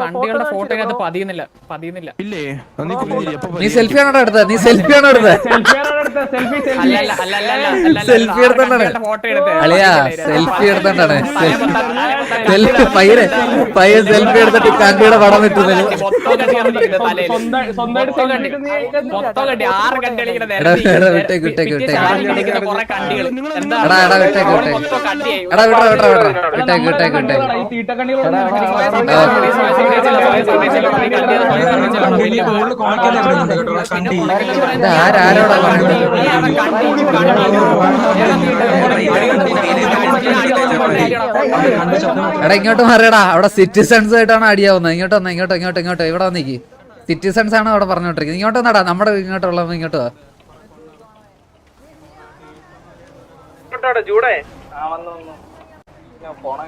കണ്ടികളുടെ photo ഇതിനകത്ത് പതിയുന്നില്ല പതിയുന്നില്ല. ഇല്ലേ? നീ സെൽഫി ആണോ എടുത്തത്? നീ സെൽഫി ആണോ എടുത്തത്? സെൽഫി എടുത്തോണ്ടാണ് അളിയാ സെൽഫി എടുത്തോണ്ടാണ് സെൽഫി പയ്യനെ പയ്യൻ സെൽഫി എടുത്തിട്ട് കണ്ടിയുടെ പടം വെട്ടുന്നത് എടാ. എടാ, വിട്ടേക്ക്, വിട്ടേക്ക്, വിട്ടേക്ക്. എടാ, എടാ, വിട്ടേക്ക്, വിട്ടേക്ക്. വിട്ടേക്ക് വിട്ടേക്ക് വിട്ടേക്ക് എടാ ഇങ്ങോട്ട് മാറിയടാ. അവിടെ സിറ്റിസൺസ് ആയിട്ടാണ് അടിയാവുന്നത് ഇങ്ങോട്ട് വന്ന ഇങ്ങോട്ടോ ഇങ്ങോട്ടോ ഇങ്ങോട്ടോ ഇവിടെ വന്നിക്ക് സിറ്റിസൺസ് ആണ് അവിടെ പറഞ്ഞോണ്ടിരിക്കുന്നത്. ഇങ്ങോട്ട് വന്നടാ. നമ്മുടെ ഇങ്ങോട്ടുള്ള ഇങ്ങോട്ട് വാ. ചൂടേ. ആ വന്നു വന്നു. ഞാൻ പോണേ.